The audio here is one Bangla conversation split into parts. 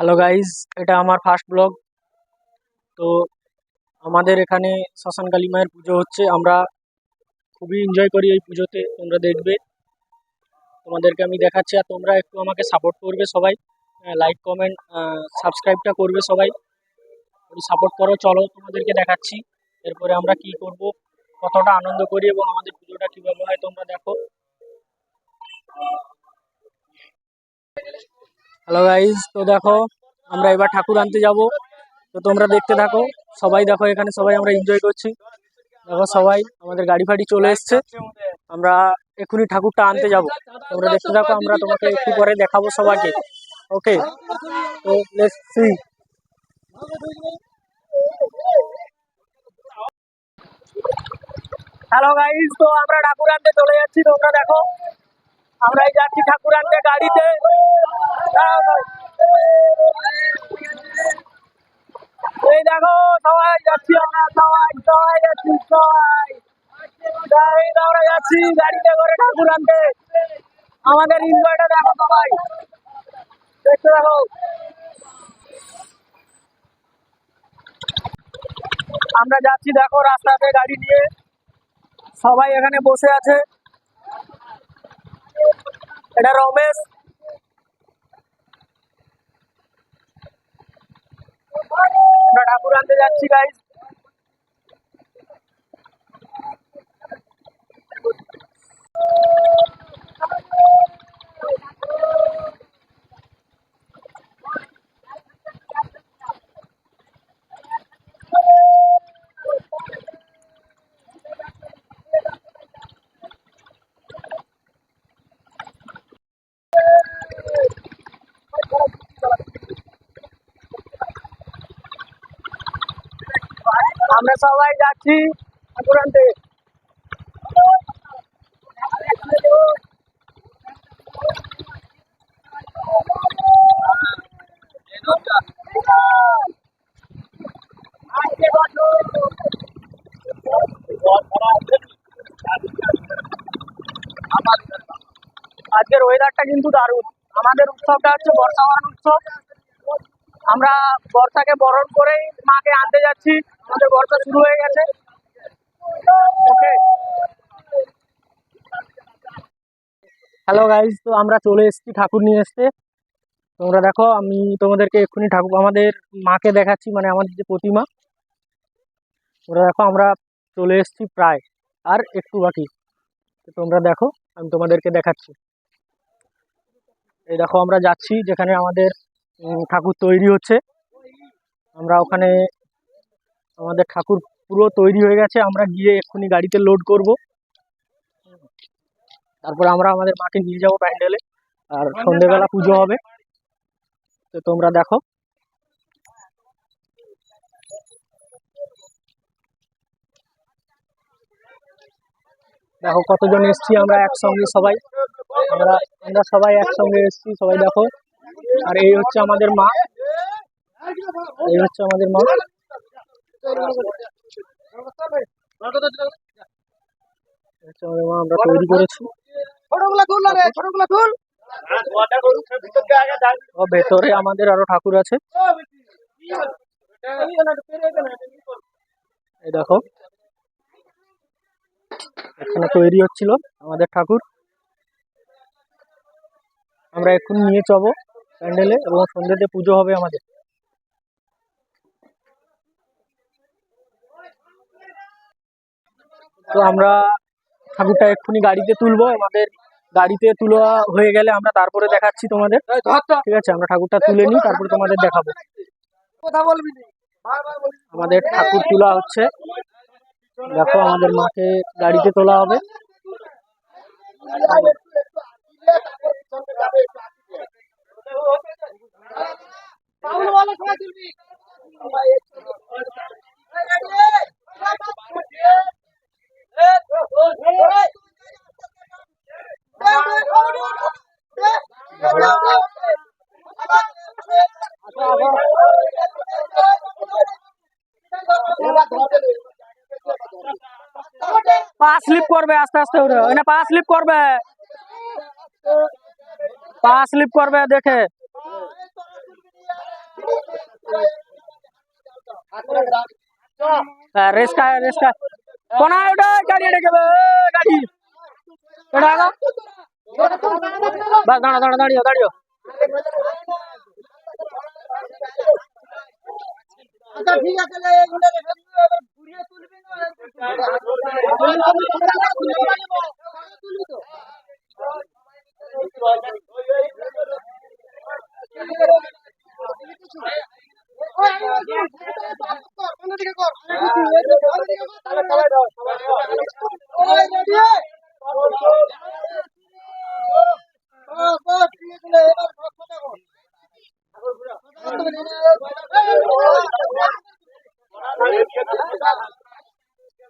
হ্যালো গাইস এটা আমার ফার্স্ট ব্লগ তো আমাদের এখানে শ্মশান কালী মায়ের পুজো হচ্ছে। আমরা খুবই এনজয় করি এই পুজোতে। তোমরা দেখবে। তোমাদেরকে আমি দেখাচ্ছি। আর তোমরা একটু আমাকে সাপোর্ট করবে সবাই। লাইক কমেন্ট সাবস্ক্রাইবটা করবে সবাই। সাপোর্ট করো। চলো তোমাদেরকে দেখাচ্ছি। এরপরে আমরা কি করব? কতটা আনন্দ করি এবং আমাদের পুজোটা কীভাবে হয় তোমরা দেখো। হ্যালো গাইজ তো দেখো, আমরা এবার ঠাকুর আনতে যাব। তো তোমরা দেখতে থাকো। সবাই দেখো এখানে, সবাই আমরা এনজয় করছি। দেখো সবাই, আমাদের গাড়ি ফাড়ি চলে এসছে। আমরা এক্ষুনি ঠাকুরটা আনতে যাব। তোমরা দেখতে থাকো, আমরা তোমাকে একটু পরে দেখাবো সবাইকে। ওকে তো সি হ্যালো গাইজ তো আমরা ঠাকুর আনতে চলে যাচ্ছি। তোমরা দেখো আমরা যাচ্ছি ঠাকুর আনতে গাড়িতে। এই দেখো, সবাই যাচ্ছি আমরা, সবাই সবাই যাচ্ছি, সবাই। আমরা যাচ্ছি গাড়িতে করে ঠাকুর আনতে। আমাদের এনজয়টা দেখো সবাই। দেখতে দেখো। আমরা যাচ্ছি, দেখো, রাস্তাতে গাড়ি নিয়ে। সবাই এখানে বসে আছে। এটা রমেশ। আমরা ঠাকুর আনতে যাচ্ছি গাইজ আমরা সবাই যাচ্ছি ঠাকুর আনতে আজকের ওয়েদারটা কিন্তু দারুণ। আমাদের উৎসবটা হচ্ছে বর্ষাবরণ উৎসব। আমরা বর্ষাকে বরণ করেই মাকে আনতে যাচ্ছি। আমাদের বর্ষা শুরু হয়ে গেছে। হ্যালো গাইজ তো আমরা চলে এসেছি ঠাকুর নিয়ে এসতে তোমরা দেখো, আমি তোমাদেরকে এক্ষুনি ঠাকুর, আমাদের মাকে দেখাচ্ছি মানে আমাদের যে প্রতিমা। তোমরা দেখো, আমরা চলে এসেছি প্রায়, আর একটু বাকি। তো তোমরা দেখো, আমি তোমাদেরকে দেখাচ্ছি। এই দেখো, আমরা যাচ্ছি যেখানে আমাদের ঠাকুর তৈরি হচ্ছে। আমরা ওখানে আমাদের ঠাকুর পুরো তৈরি হয়ে গেছে আমরা গিয়ে এক্ষুনি গাড়িতে লোড করব। তারপরে আমরা আমাদের মাকে নিয়ে যাব প্যান্ডেলে আর সন্ধেবেলা পুজো হবে। তো তোমরা দেখো। দেখো কতজন এসছি আমরা একসঙ্গে সবাই। আমরা আমরা সবাই একসঙ্গে এসছি সবাই দেখো। আর এই হচ্ছে আমাদের মা। এই হচ্ছে আমাদের মা এই হচ্ছে আমাদের মা আমরা তৈরি করেছি ভেতরে আমাদের আরও ঠাকুর আছে এই দেখো এখানে তৈরি হচ্ছিল আমাদের ঠাকুর আমরা এক্ষুনি নিয়ে যাব প্যান্ডেলে এবং সন্ধ্যেতে পুজো হবে আমাদের। তো আমরা ঠাকুরটা এক্ষুনি গাড়িতে তুলবো আমাদের গাড়িতে তোলা হয়ে গেলে আমরা তারপরে দেখাচ্ছি তোমাদের। ঠিক আছে আমরা ঠাকুরটা তুলে নিই তারপরে তোমাদের দেখাবো। আমাদের ঠাকুর তোলা হচ্ছে। দেখো আমাদের মাকে গাড়িতে তোলা হবে। তুলবি। পা স্লিপ করবে আস্তে আস্তে উঠে ওই না পা স্লিপ করবে পা স্লিপ করবে দেখে হ্যাঁ রেস্কা রেস্কা কোন ওটা গাড়ি ডেকে গাড়ি। এটা আগা বাস দাঁড়া দাঁড়া দাঁড়িয়ে দাঁড়িয়ে আচ্ছা ঠিক আছে এগুলো রেখে দিও, এবার ঘুরিয়ে তুলবি না, কর, কোন দিকে কর? কোন দিকে কর, তাহলে চালাই দাও। ওই, ready? বাস, বাস, ঠিক আছে লে, এবার বাস সোজা কর।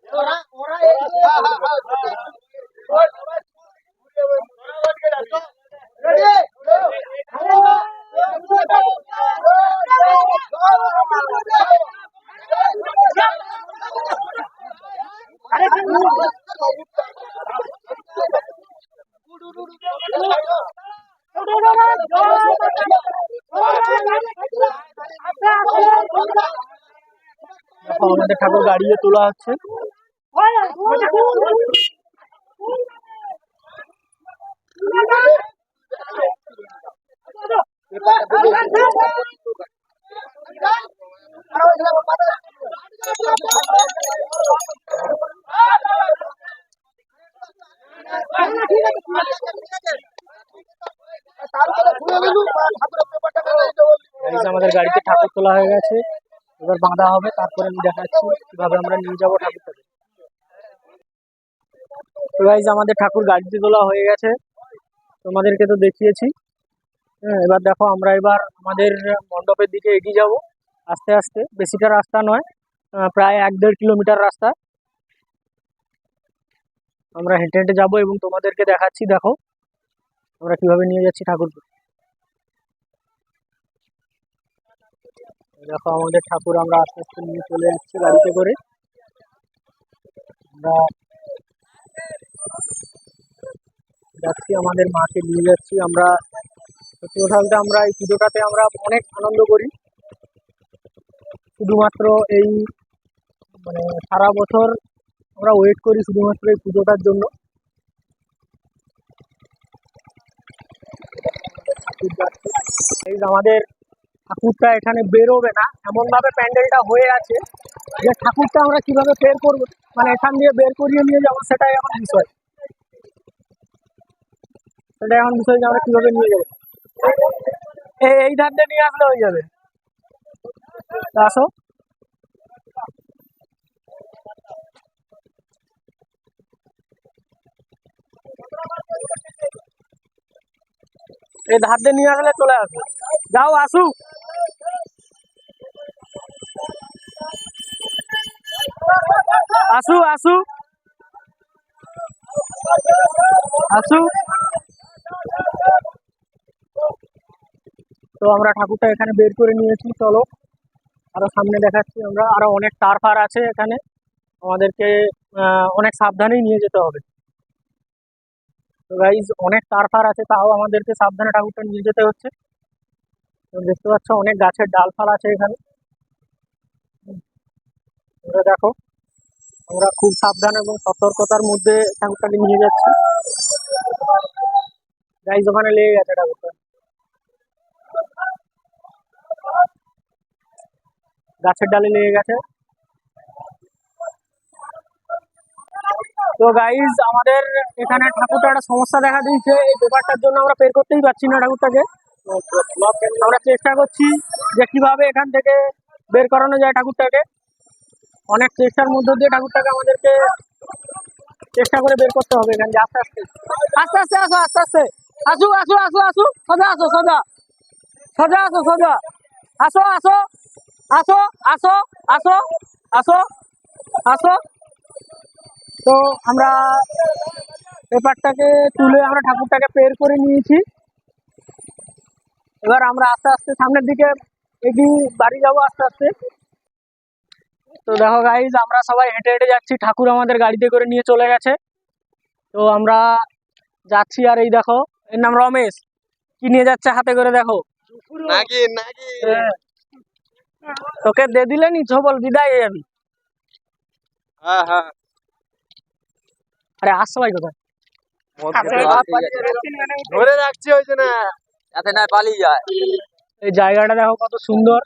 ওরা ওরা হ্যাঁ হ্যাঁ দেখো আমাদের ঠাকুর গাড়িয়ে তোলা হচ্ছে আমাদের গাড়িতে ঠাকুর তোলা হয়ে গেছে। এবার বাঁধা হবে, তারপরে আমি দেখাচ্ছি কীভাবে আমরা নিয়ে যাব ঠাকুরটাকে। আমাদের ঠাকুর গাড়িতে তোলা হয়ে গেছে। তোমাদেরকে তো দেখিয়েছি। হ্যাঁ এবার দেখো আমরা এবার আমাদের মণ্ডপের দিকে এগিয়ে যাব। আস্তে আস্তে, বেশিটা রাস্তা নয় প্রায় এক দেড় কিলোমিটার রাস্তা। আমরা হেঁটে হেঁটে যাব এবং তোমাদেরকে দেখাচ্ছি, দেখো আমরা কীভাবে নিয়ে যাচ্ছি ঠাকুরকে। দেখো আমাদের ঠাকুর আমরা আস্তে আস্তে নিয়ে চলে যাচ্ছি গাড়িতে করে। আমরা যাচ্ছি, আমাদের মাকে নিয়ে যাচ্ছি। আমরা সত্যি কথা বলতে আমরা এই পুজোটাতে আমরা অনেক আনন্দ করি। শুধুমাত্র এই মানে সারা বছর আমরা ওয়েট করি শুধুমাত্র এই পুজোটার জন্য। আমাদের ঠাকুরটা এখানে বেরোবে না। এমন ভাবে প্যান্ডেলটা হয়ে আছে যে ঠাকুরটা আমরা কীভাবে বের করব মানে এখান দিয়ে বের করিয়ে নিয়ে যাব সেটাই এখন বিষয়। সেটাই এখন বিষয় যে আমরা কীভাবে নিয়ে যাব। এই এই ধার দিয়ে নিয়ে আসলে হয়ে যাবে। আসো। এই ধার দিয়ে নিয়ে আসলে চলে আসো যাও, আসুক। আসু আসু। আসু। তো আমরা ঠাকুরটা এখানে বের করে নিয়েছি, চলো। আরও সামনে দেখাচ্ছি আমরা। আরও অনেক তার ফার আছে এখানে। আমাদেরকে অনেক সাবধানেই নিয়ে যেতে হবে। তো গাইজ অনেক তার ফার আছে, তাও আমাদেরকে সাবধানে ঠাকুরটা নিয়ে যেতে হচ্ছে। দেখতে পাচ্ছ, অনেক গাছের ডালফাল আছে এখানে। দেখো। আমরা খুব সাবধান এবং সতর্কতার মধ্যে ঠাকুরটাকে নিয়ে যাচ্ছি। গাইজ ওখানে লেগে গেছে ঠাকুরটা গাছের ডালে লেগে গেছে। তো গাইজ আমাদের এখানে ঠাকুরটা একটা সমস্যা দেখা দিয়েছে। এই পেপারটার জন্য আমরা বের করতেই পারছি না ঠাকুরটাকে। আমরা চেষ্টা করছি যে কীভাবে এখান থেকে বের করানো যায় ঠাকুরটাকে। অনেক চেষ্টার মধ্য দিয়ে ঠাকুরটাকে আমাদেরকে চেষ্টা করে বের করতে হবে এখান আস্তে আস্তে। আস্তে আস্তে, আসো, আস্তে আস্তে। আসু আসু আসু আসু। সোজা আসো, সোজা। সোজা আসো সোজা। আসো আসো। আসো আসো আসো আসো আসো। তো আমরা পেপারটাকে তুলে আমরা ঠাকুরটাকে বের করে নিয়েছি। এবার আমরা আস্তে আস্তে সামনের দিকে এগিয়ে বাড়ি যাব আস্তে আস্তে। তো দেখো গাইজ আমরা সবাই হেঁটে হেঁটে যাচ্ছি। ঠাকুর আমাদের গাড়িতে করে নিয়ে চলে গেছে। তো আমরা যাচ্ছি আর এই দেখো এর নাম রমেশ। কি নিয়ে যাচ্ছে হাতে করে দেখো? নাকি নাকি হ্যাঁ। তোকে দিয়ে দিলে নি বল বিদায় হয়ে যাবি। হ্যাঁ হ্যাঁ। আরে আস সবাই কোথায়? ধরে রাখছি ওই জন্য। যাতে না পালিয়ে যায়। এই জায়গাটা দেখো কত সুন্দর।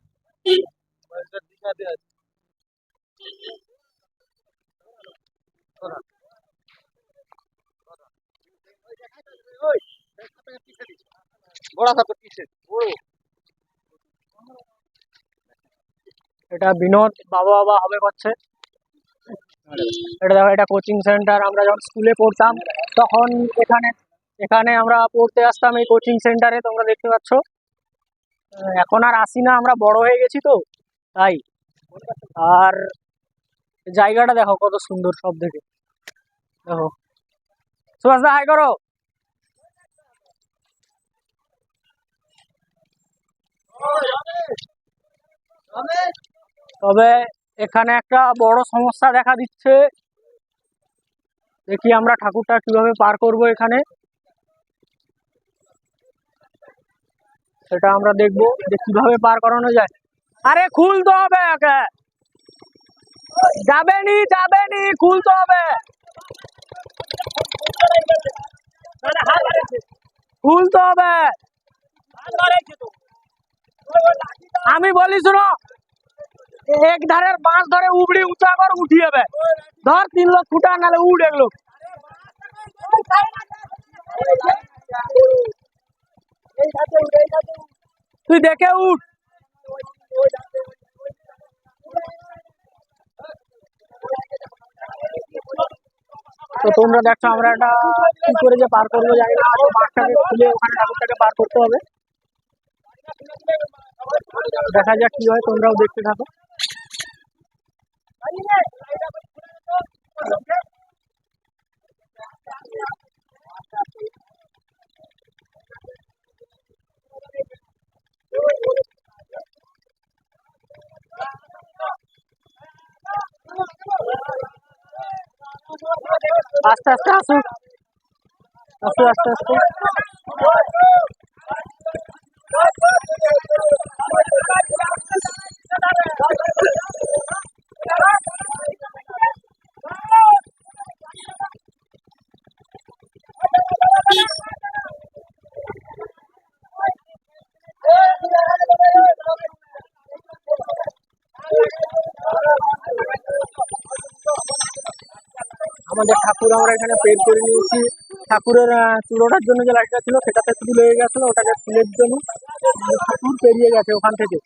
এটা বিনোদ বাবা বাবা হবে করছে। এটা দেখো, এটা কোচিং সেন্টার আমরা যখন স্কুলে পড়তাম, তখন এখানে এখানে আমরা পড়তে আসতাম এই কোচিং সেন্টারে তোমরা দেখতে পাচ্ছ। এখন আর আসি না আমরা বড় হয়ে গেছি তো, তাই। আর জায়গাটা দেখো কত সুন্দর সব থেকে। দেখো। সুভাষ দা হাই করো। তবে এখানে একটা বড় সমস্যা দেখা দিচ্ছে। দেখি আমরা ঠাকুরটা কীভাবে পার করব এখানে। সেটা আমরা দেখব যে কীভাবে পার করানো যায়। আরে খুলতে হবে একে যাবে নি যাবে নি খুলতে হবে। খুলতে হবে। আমি বলি, শুনো, এক ধারের বাঁশ ধরে উবড়ি উঁচা কর উঠি যাবে ধর, তিন লোক ফুটা নালে উঠ এক তুই দেখে উঠ। তো তোমরা দেখছ আমরা একটা কি করে যে পার করব জানি না তো মাঠটাকে খুলে ওখানে ঠাকুরটাকে পার করতে হবে দেখা যাক কি হয় তোমরাও দেখতে থাকো আস্তে আস্তে আসুন আসু আস্তে আস্তে আমাদের আমরা এখানে পের করে নিয়েছি। ঠাকুরের চূড়োটার জন্য যে লাইটটা ছিল, সেটাতে শুধু লেগে গেছিল, ওটাকে ফুলের জন্য। ঠাকুর পেরিয়ে গেছে ওখান থেকে।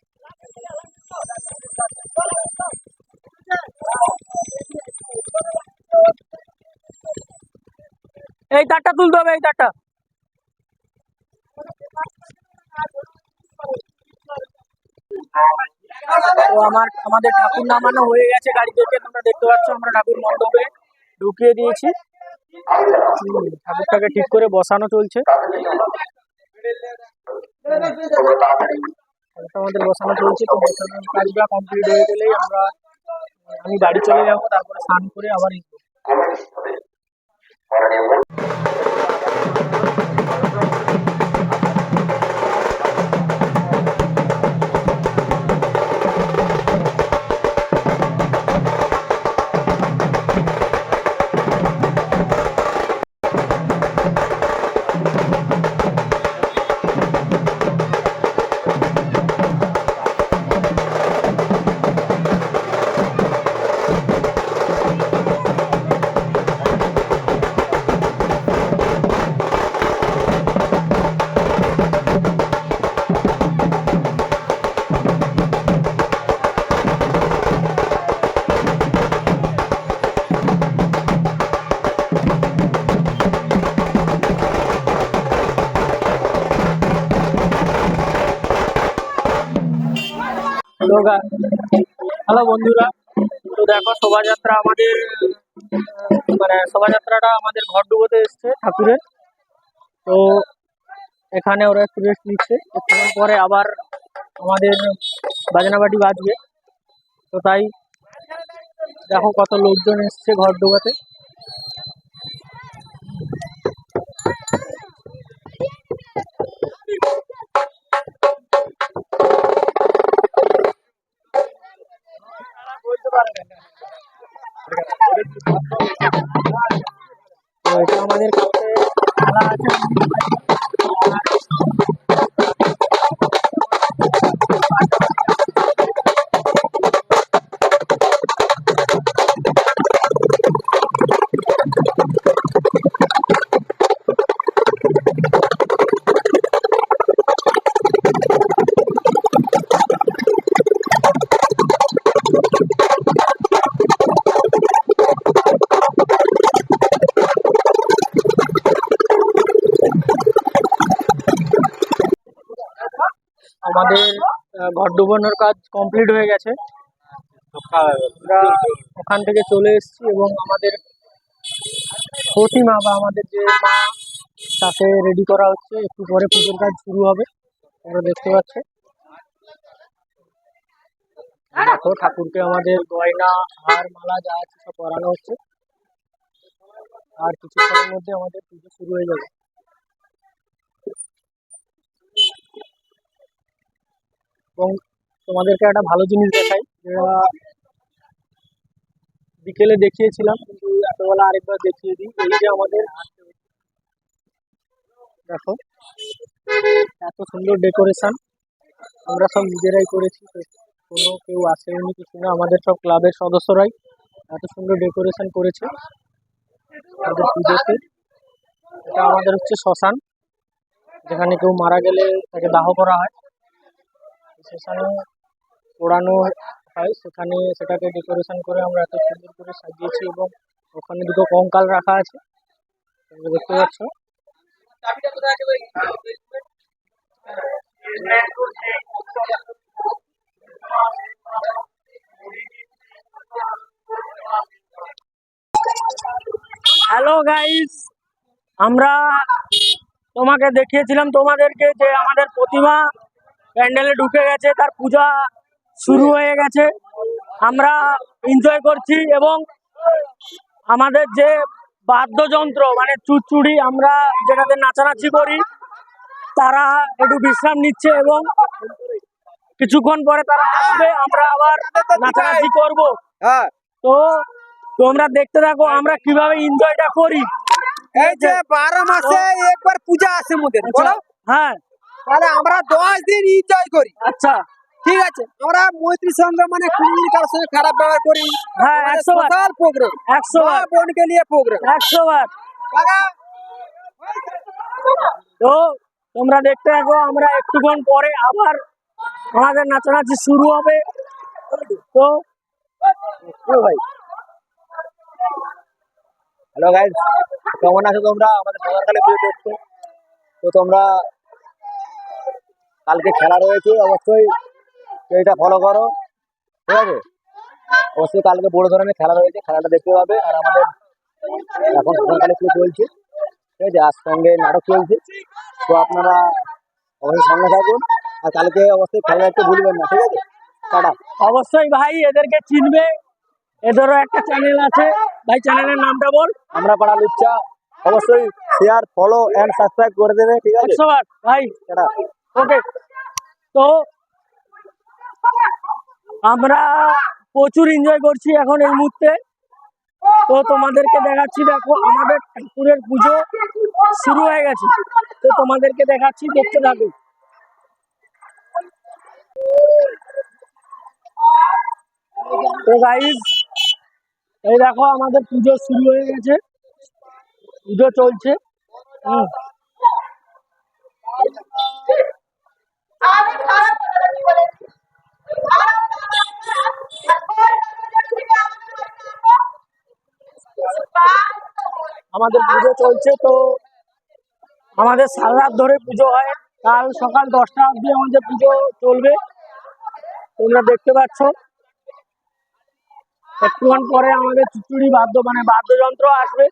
এই তারটা তুলতে হবে, এই তারটা। তো আমার, আমাদের ঠাকুর নামানো হয়ে গেছে, গাড়ি থেকে তোমরা দেখতে পাচ্ছ, আমরা ঠাকুর মণ্ডপে। ঢুকিয়ে দিয়েছি। ঠাকুরটাকে ঠিক করে বসানো চলছে। আমাদের বসানো চলছে, তো বসানোর কাজটা কমপ্লিট হয়ে গেলেই আমরা, আমি গাড়ি চলে যাব, তারপরে স্নান করে আবার হ্যালো বন্ধুরা, তো দেখো শোভাযাত্রা আমাদের মানে শোভাযাত্রাটা আমাদের ঘর ডুবোতে এসছে ঠাকুরের। তো এখানে ওরা একটু রেস্ট নিচ্ছে। একটুক্ষণ পরে আবার আমাদের বাজনাবাটি বাজবে। তো তাই দেখো কত লোকজন এসছে ঘর ডোবাতে। আমাদের ঘর ডুবানোর কাজ কমপ্লিট হয়ে গেছে। আমরা ওখান থেকে চলে এসেছি এবং আমাদের প্রতিমা বা আমাদের যে মা, তাকে রেডি করা হচ্ছে। একটু পরে পুজোর কাজ শুরু হবে তোমরা দেখতে পাচ্ছ। দেখো, ঠাকুরকে আমাদের গয়না, হার, মালা যা আছে সব পরানো হচ্ছে। আর কিছুক্ষণের মধ্যে আমাদের পুজো শুরু হয়ে যাবে। এবং তোমাদেরকে একটা ভালো জিনিস দেখাই, যেটা বিকেলে দেখিয়েছিলাম, কিন্তু এতবেলা আরেকবার দেখিয়ে দিই। এই যে আমাদের দেখো, এত সুন্দর ডেকোরেশন। আমরা সব নিজেরাই করেছি কোনো কেউ আসেনি, কিছু না। আমাদের সব ক্লাবের সদস্যরাই এত সুন্দর ডেকোরেশন করেছে। আমাদের পুজোতে। এটা আমাদের হচ্ছে শ্মশান, যেখানে কেউ মারা গেলে তাকে দাহ করা হয়। সেখানে পোড়ানো হয়। সেখানে সেটাকে ডেকোরেশন করে আমরা এত সুন্দর করে সাজিয়েছি এবং ওখানে দুটো কঙ্কাল রাখা আছে। তোমরা দেখতে পাচ্ছ। হ্যালো গাইস আমরা তোমাকে দেখিয়েছিলাম তোমাদেরকে যে আমাদের প্রতিমা প্যান্ডেলে ঢুকে গেছে তার পূজা শুরু হয়ে গেছে। আমরা এনজয় করছি এবং আমাদের যে বাদ্যযন্ত্র মানে চুচুড়ি আমরা যেটাতে নাচানাচি করি তারা একটু বিশ্রাম নিচ্ছে এবং কিছুক্ষণ পরে তারা আসবে আমরা আবার নাচানাচি করব। হ্যাঁ। তো তোমরা দেখতে থাকো আমরা কীভাবে এনজয়টা করি। এই যে বারো মাসে একবার পূজা আসে মোদের বলো। হ্যাঁ। তাহলে আমরা দশ দিন এনজয় করি। আচ্ছা। ঠিক আছে? আমরা মৈত্রী সঙ্গে মানে কারোর সঙ্গে খারাপ ব্যবহার করি হ্যাঁ একশো বার। প্রোগ্রাম একশো বার। বোনকে নিয়ে প্রোগ্রাম একশো বার। তো তোমরা দেখতে থাকো আমরা একটুক্ষণ পরে আবার আমাদের নাচানাচি শুরু হবে। তো ভাই। হ্যালো গাইস কেমন আছো তোমরা? আমাদের সকালকালে পুজো দেখছ তো তোমরা কালকে খেলা রয়েছে অবশ্যই এটা ফলো করো। ঠিক আছে? অবশ্যই কালকে বড় ধরনের খেলা রয়েছে খেলাটা দেখতে পাবে। আর আমাদের এখন সকালকালে পুজো চলছে। ঠিক আছে? আর সঙ্গে নাটক চলছে। তো আপনারা অবশ্যই সঙ্গে থাকুন। আর কালকে অবশ্যই খেলা একটু ভুলবেন না ঠিক আছে? টাটা। অবশ্যই ভাই এদেরকে চিনবে। এদেরও একটা চ্যানেল আছে। ভাই চ্যানেলের নামটা বল। আমরা পাড়া লুচ্চা। অবশ্যই শেয়ার ফলো অ্যান্ড সাবস্ক্রাইব করে দেবে ঠিক আছে? ভাই টাটা। ওকে তো আমরা প্রচুর এনজয় করছি এখন এই মুহূর্তে। তো তোমাদেরকে দেখাচ্ছি, দেখো, আমাদের ঠাকুরের পুজো শুরু হয়ে গেছে। তো তোমাদেরকে দেখাচ্ছি, দেখতে থাকো। তো গাইজ এই দেখো, আমাদের পুজো শুরু হয়ে গেছে। পুজো চলছে। হুম। আমাদের পুজো চলছে তো। আমাদের সারা ধরে পুজো হয়। কাল সকাল দশটা অবধি আমাদের পুজো চলবে। তোমরা দেখতে পাচ্ছ। একটুক্ষণ পরে আমাদের চুচুড়ি বাদ্য মানে বাদ্যযন্ত্র আসবে,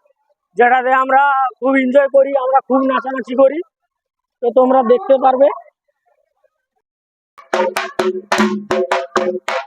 যেটাতে আমরা খুব এনজয় করি, আমরা খুব নাচানাচি করি। তো তোমরা দেখতে পারবে। Thank you.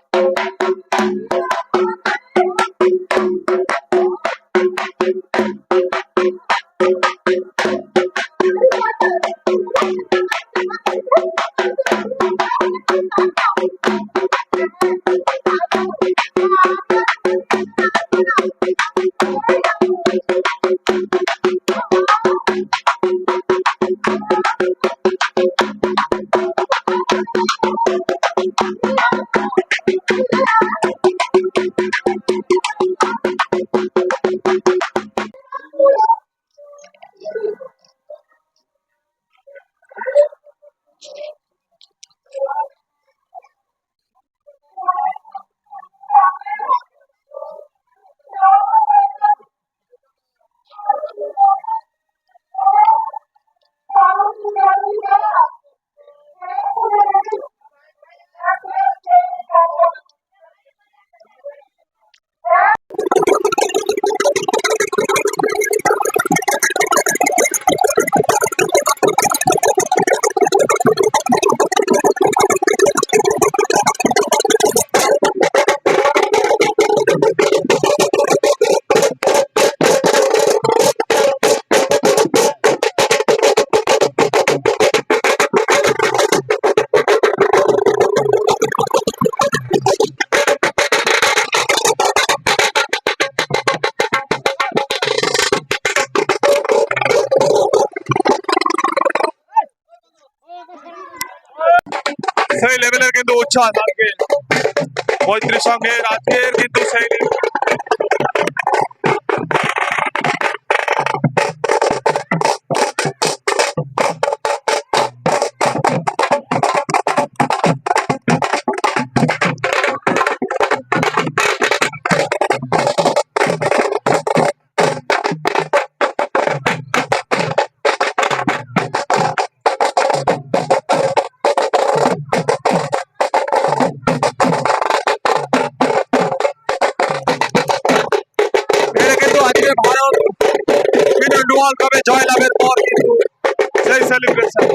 লেভেলের কিন্তু পঁয়ত্রিশ অঙ্কের আজকের কিন্তু সেই কাপে জয়লাভের পর সেই সেলিব্রেশন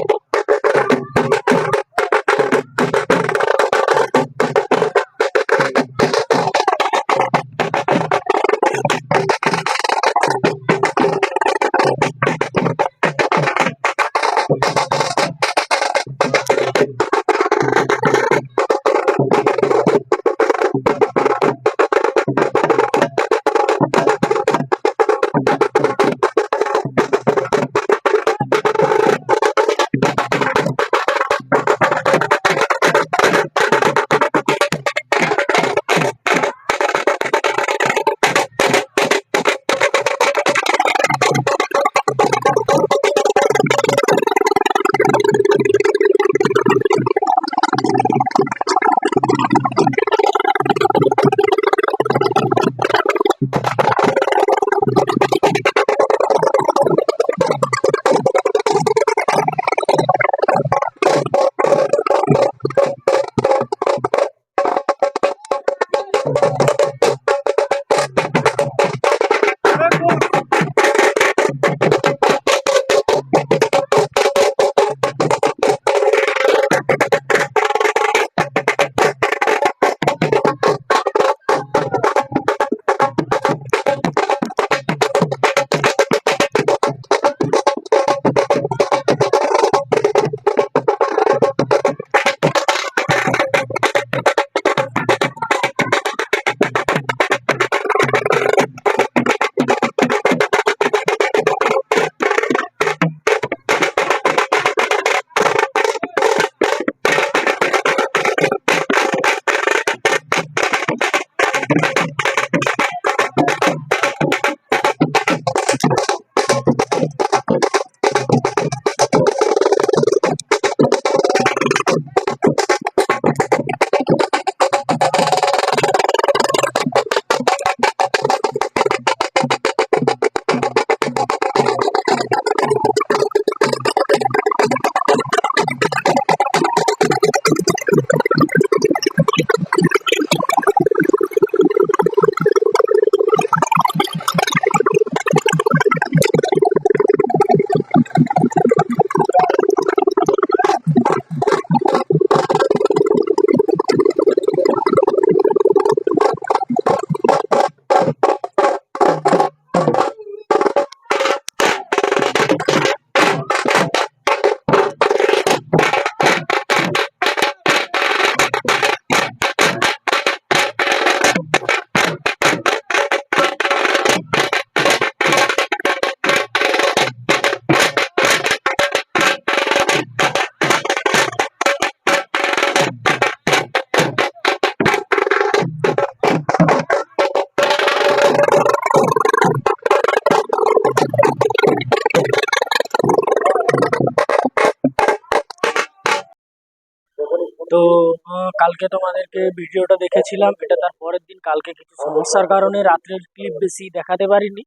কালকে তোমাদেরকে ভিডিওটা দেখেছিলাম, এটা তার পরের দিন, কালকে কিছু সমস্যার কারণে রাত্রের ক্লিপ বেশি দেখাতে পারিনি।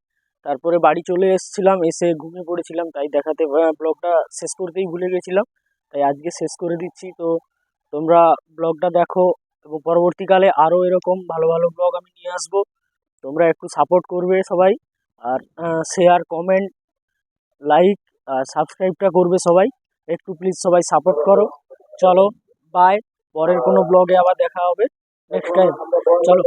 তারপরে বাড়ি চলে এসেছিলাম, এসে ঘুমিয়ে পড়েছিলাম, তাই দেখাতে ব্লগটা শেষ করতেই ভুলে গেছিলাম। তাই আজকে শেষ করে দিচ্ছি। তো তোমরা ব্লগটা দেখো এবং পরবর্তীকালে আরও এরকম ভালো ভালো ব্লগ আমি নিয়ে আসব। তোমরা একটু সাপোর্ট করবে সবাই, আর শেয়ার কমেন্ট লাইক আর সাবস্ক্রাইবটা করবে সবাই। একটু প্লিজ সবাই সাপোর্ট করো। চলো বাই পরের কোনো ব্লগে আবার দেখা হবে। নেক্সট টাইম চলো।